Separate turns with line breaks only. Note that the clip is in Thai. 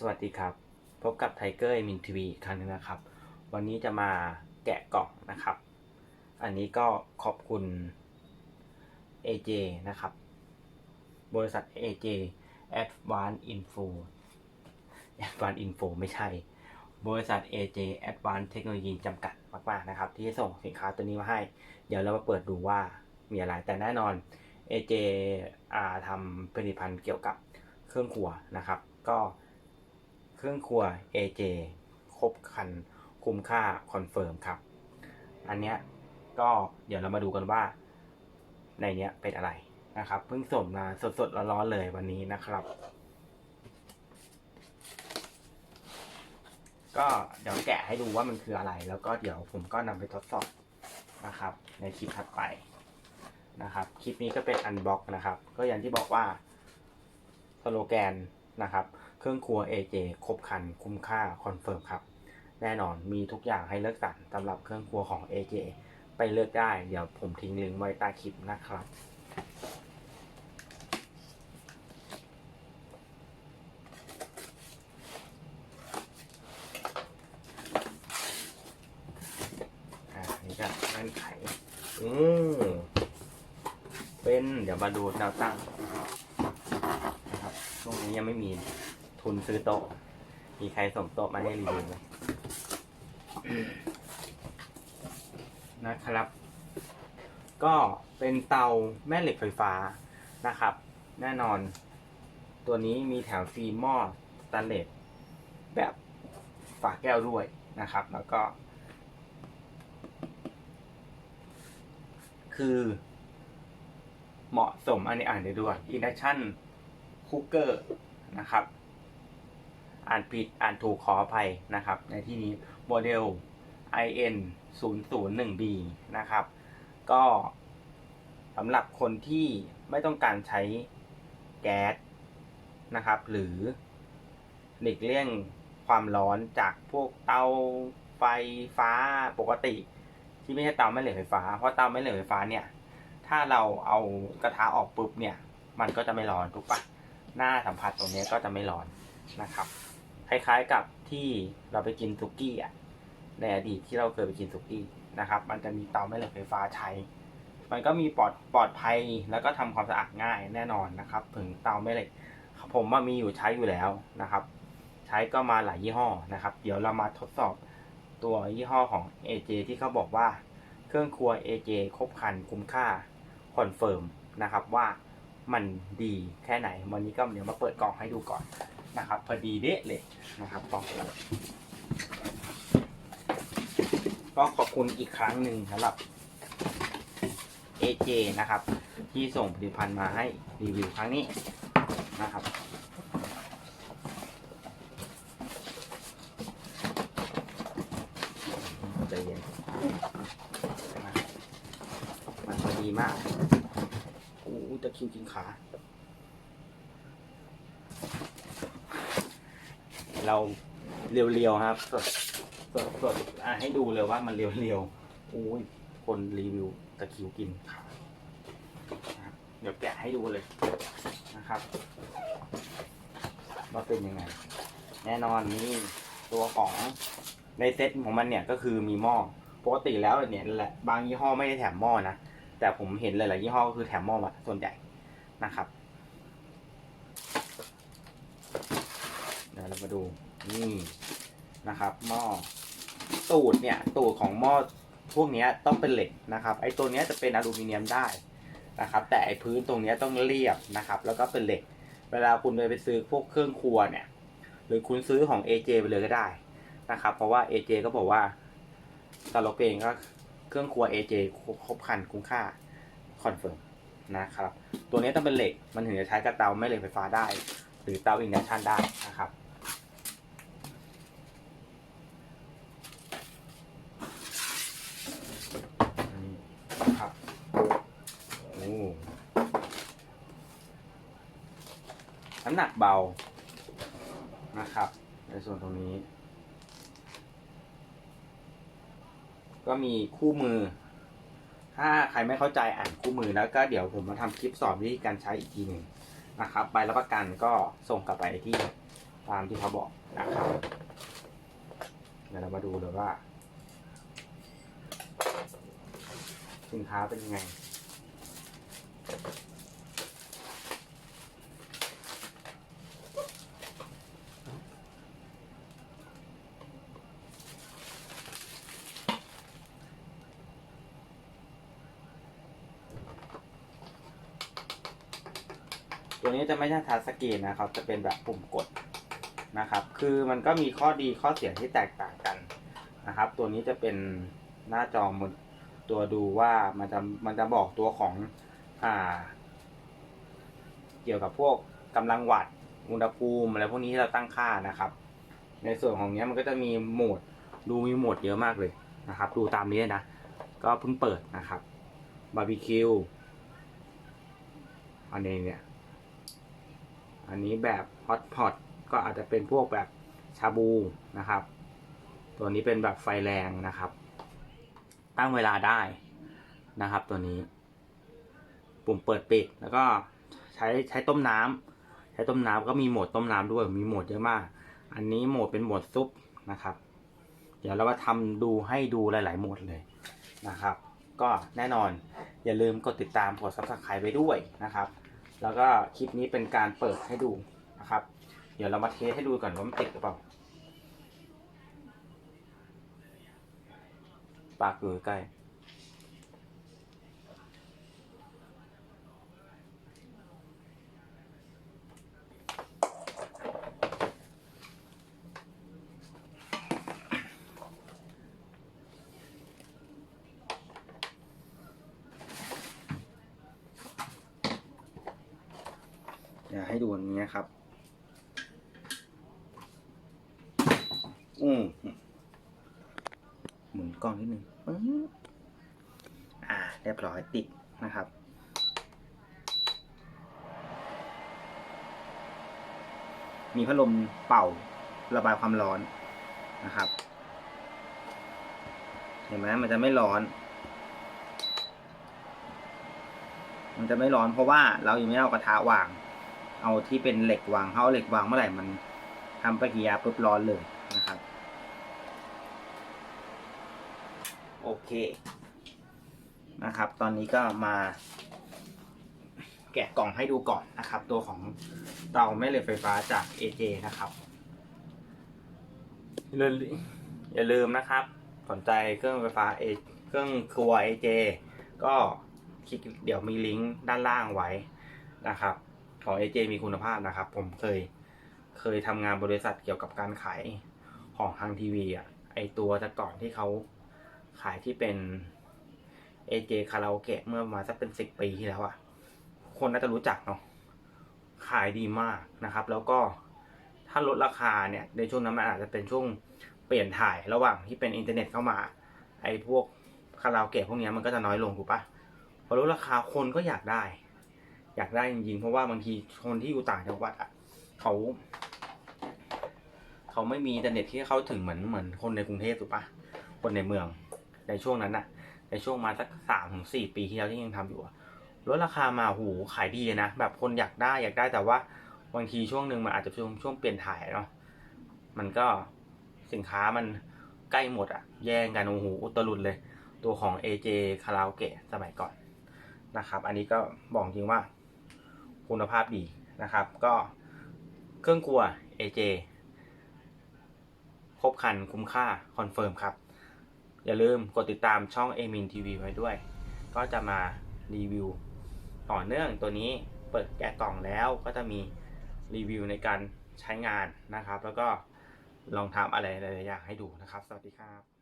สวัสดีครับ พบกับไทเกอร์มินทีวีครั้งหนึงนะครับ วันนี้จะมาแกะกล่องนะครับ อันนี้ก็ขอบคุณ AJ นะครับ บริษัท AJ Advanced Info Advanced Info ไม่ใช่ บริษัท AJ Advanced Technology จำกัดมากๆนะครับ ที่ส่งสินค้าตัวนี้มาให้ เดี๋ยวเรามาเปิดดูว่ามีอะไร แต่แน่นอน AJ อทำผลิตภัณฑ์เกี่ยวกับเครื่องครัวนะครับ ก็ เครื่องครัว AJ ครบคันคุ้มค่าคอนเฟิร์มครับ อันเนี้ยก็เดี๋ยวเรามาดูกันว่า ในเนี้ยเป็นอะไรนะครับเพิ่งส่งมาสดๆร้อนๆเลยวันนี้นะครับ ก็เดี๋ยวแกะให้ดูว่ามันคืออะไร แล้วก็เดี๋ยวผมก็นำไปทดสอบนะครับ ในคลิปถัดไปนะครับ คลิปนี้ก็เป็นอันบ็อกนะครับ ก็อย่างที่บอกว่าสโลแกนนะครับ เครื่องครัว AJ ครบคันคุ้มค่าคอนเฟิร์มครับ แน่นอนมีทุกอย่างให้เลือกสรรสำหรับเครื่องครัวของ AJ ไปเลือกได้ เดี๋ยวผมทิ้งลิงก์ไว้ใต้คลิปนะครับ อ่า นี่ก็เงื่นไข อืมเป็น เดี๋ยวมาดูแนวตั้งนะครับช่วงนี้ยังไม่มี ทุนซื้อโต๊ะ มีใครส่งโต๊ะมาให้รีวิวไหมนะครับ ก็เป็นเตาแม่เหล็กไฟฟ้านะครับ แน่นอน ตัวนี้มีแถมฟรีหม้อสแตนเลสแบบฝาแก้วด้วยนะครับ แล้วก็ คือเหมาะสมอันนี้อ่านได้ด้วย induction cooker นะครับ อ่านผิดอ่านถูกขออภัยนะครับ ในที่นี้โมเดล IN 0 0 1 B นะครับ ก็สำหรับคนที่ไม่ต้องการใช้แก๊สนะครับ หรือหลีกเลี่ยงความร้อนจากพวกเตาไฟฟ้าปกติ ที่ไม่ใช่เตาแม่เหล็กไฟฟ้า เพราะเตาแม่เหล็กไฟฟ้าเนี่ย ถ้าเราเอากระทะออกปุ๊บเนี่ย มันก็จะไม่ร้อนถูกปะหน้าสัมผัสตรงนี้ก็จะไม่ร้อนนะครับ คล้ายๆกับที่เราไปกินซุกี้อะในอดีตที่เราเคยไปกินซุกี้นะครับ มันจะมีเตาแม่เหล็กไฟฟ้าใช้ มันก็มีปลอดปลอดภัยแล้วก็ทำความสะอาดง่ายแน่นอนนะครับ ถึงเตาแม่เหล็ก ผมว่ามีอยู่ใช้อยู่แล้วนะครับ ใช้ก็มาหลายยี่ห้อนะครับ เดี๋ยวเรามาทดสอบตัวยี่ห้อของ AJ ที่เขาบอกว่า เครื่องครัว AJ ครบคันคุ้มค่าคอนเฟิร์มนะครับว่า มันดีแค่ไหน วันนี้ก็เดี๋ยวมาเปิดกล่องให้ดูก่อนนะครับ พอดีเดะเลยนะครับกล่องก็ขอบคุณอีกครั้งหนึ่งสำหรับ AJ นะครับ ที่ส่งผลิตภัณฑ์มาให้รีวิวครั้งนี้นะครับใจเย็นมันพอดีมาก ตะคริวกินขา เราเรียวๆครับ สดสดสดอะให้ดูเลยว่ามันเรียวๆโอ้ยคนรีวิวตะคริวกินขานะครับเดี๋ยวแกะให้ดูเลยนะครับว่าเป็นยังไง แน่นอนนี่ตัวของในเซ็ตของมันเนี่ยก็คือมีหม้อปกติแล้วเนี่ยแหละบางยี่ห้อไม่ได้แถมหม้อนะ แต่ผมเห็นหลายๆยี่ห้อก็คือแถมหม้อมาส่วนใหญ่นะครับเดี๋ยวเรามาดูนี่นะครับ หม้อตูดเนี่ยตูดของหม้อพวกนี้ต้องเป็นเหล็กนะครับ ไอ้ตัวนี้จะเป็นอลูมิเนียมได้นะครับ แต่ไอ้พื้นตรงนี้ต้องเรียบนะครับ แล้วก็เป็นเหล็ก เวลาคุณไปซื้อพวกเครื่องครัวเนี่ย หรือคุณซื้อของ AJ ไปเลยก็ได้นะครับ เพราะว่า AJ ก็บอกว่าสโลเกนก็ เครื่องครัว AJ ครบคันคุ้มค่าคอนเฟิร์มนะครับ ตัวนี้ต้องเป็นเหล็กมันถึงจะใช้กับเตาแม่เหล็กไฟฟ้าได้ หรือเตาอินดักชันได้นะครับครับโอ้น้ำหนักเบานะครับ ในส่วนตรงนี้ ก็มีคู่มือ ถ้าใครไม่เข้าใจอ่านคู่มือแล้วก็เดี๋ยวผมมาทำคลิปสอนวิธีการใช้อีกทีหนึ่งนะครับใบรับประกันก็ส่งกลับไปที่ตามที่เขาบอกนะครับเดี๋ยวเรามาดูเลยว่า สินค้าเป็นยังไง ตัวนี้จะไม่ใช่ทัชสกรีนนะครับ จะเป็นแบบปุ่มกดนะครับ คือมันก็มีข้อดีข้อเสียที่แตกต่างกันนะครับ ตัวนี้จะเป็นหน้าจอมือตัวดูว่ามันจะมันจะบอกตัวของอ่า เกี่ยวกับพวกกำลังวัตต์อุณหภูมิอะไรพวกนี้ที่เราตั้งค่านะครับ ในส่วนของเนี้ยมันก็จะมีโหมดดูมีโหมดเยอะมากเลยนะครับ ดูตามนี้นะ ก็เพิ่งเปิดนะครับบาร์บีคิวอันนี้เนี่ย อันนี้แบบฮอตพอตก็อาจจะเป็นพวกแบบชาบูนะครับ ตัวนี้เป็นแบบไฟแรงนะครับ ตั้งเวลาได้นะครับ ตัวนี้ ปุ่มเปิดปิดแล้วก็ใช้ใช้ต้มน้ำใช้ต้มน้ำก็มีโหมดต้มน้ำด้วยมีโหมดเยอะมาก อันนี้โหมดเป็นโหมดซุปนะครับ เดี๋ยวเรามาทำดูให้ดูหลาย ๆ โหมดเลยนะครับ ก็แน่นอนอย่าลืมกดติดตามกด subscribe ไปด้วยนะครับ แล้วก็คลิปนี้เป็นการเปิดให้ดูนะครับ เดี๋ยวเรามาเทสให้ดูก่อนว่ามันติดหรือเปล่า ปากอยู่ใกล้ เดี๋ยวให้ดูอันนี้นะครับ อืมหมุนกล้องนิดนึงอ่า เรียบร้อยติดนะครับมีพัดลมเป่าระบายความร้อนนะครับ เห็นไหมมันจะไม่ร้อน มันจะไม่ร้อนเพราะว่าเรายังไม่เอากระทะวาง เอาที่เป็นเหล็กวางเขาเอาเหล็กวางเมื่อไหร่มันทำปฏิกิริยาปุ๊บร้อนเลยนะครับ โอเคนะครับ ตอนนี้ก็มาแกะกล่องให้ดูก่อนนะครับ ตัวของเตาแม่เหล็กไฟฟ้าจาก AJ นะครับอย่าลืมอย่าลืมนะครับ สนใจเครื่องไฟฟ้า A เครื่องครัว AJ ก็คลิกเดี๋ยวมีลิงก์ด้านล่างไว้นะครับ ของ AJ มีคุณภาพนะครับ ผมเคยเคยทำงานบริษัทเกี่ยวกับการขายของทางทีวีอะไอตัวแต่ก่อนที่เขาขายที่เป็น AJ คาราโอเกะเมื่อมาสักเป็นสิบปีที่แล้วอะคนน่าจะรู้จักเนาะขายดีมากนะครับ แล้วก็ถ้าลดราคาเนี่ย ในช่วงนั้นมันอาจจะเป็นช่วงเปลี่ยนถ่ายระหว่างที่เป็นอินเทอร์เน็ตเข้ามา ไอ้พวกคาราโอเกะพวกนี้มันก็จะน้อยลงถูกปะพอลดราคาคนก็อยากได้ อยากได้จริงๆ เพราะว่าบางทีคนที่อยู่ต่างจังหวัดอะเขาเขาไม่มีอินเทอร์เน็ตที่เข้าถึงเหมือนเหมือนคนในกรุงเทพถูกปะคนในเมือง ในช่วงนั้นน่ะ ในช่วงมาสักสามถึงสี่ปีที่แล้วที่ยังทำอยู่ลดราคามาหูขายดีนะแบบคนอยากได้อยากได้แต่ว่าบางทีช่วงหนึ่งมันอาจจะช่วงช่วงเปลี่ยนถ่ายเนาะมันก็สินค้ามันใกล้หมดอะแย่งกันโอ้โหอุตลุดเลย ตัวของ AJ คาราโอเกะสมัยก่อนนะครับ อันนี้ก็บอกจริงว่า คุณภาพดีนะครับ ก็เครื่องครัว AJ ครบคันคุ้มค่า คอนเฟิร์มครับ อย่าลืมกดติดตามช่อง a m i n TV ไว้ด้วย ก็จะมารีวิว ต่อเนื่องตัวนี้เปิดแกะกล่องแล้วก็จะมีรีวิวในการใช้งานนะครับ แล้วก็ลองทำอะไรหลายๆอย่างให้ดูนะครับ สวัสดีครับ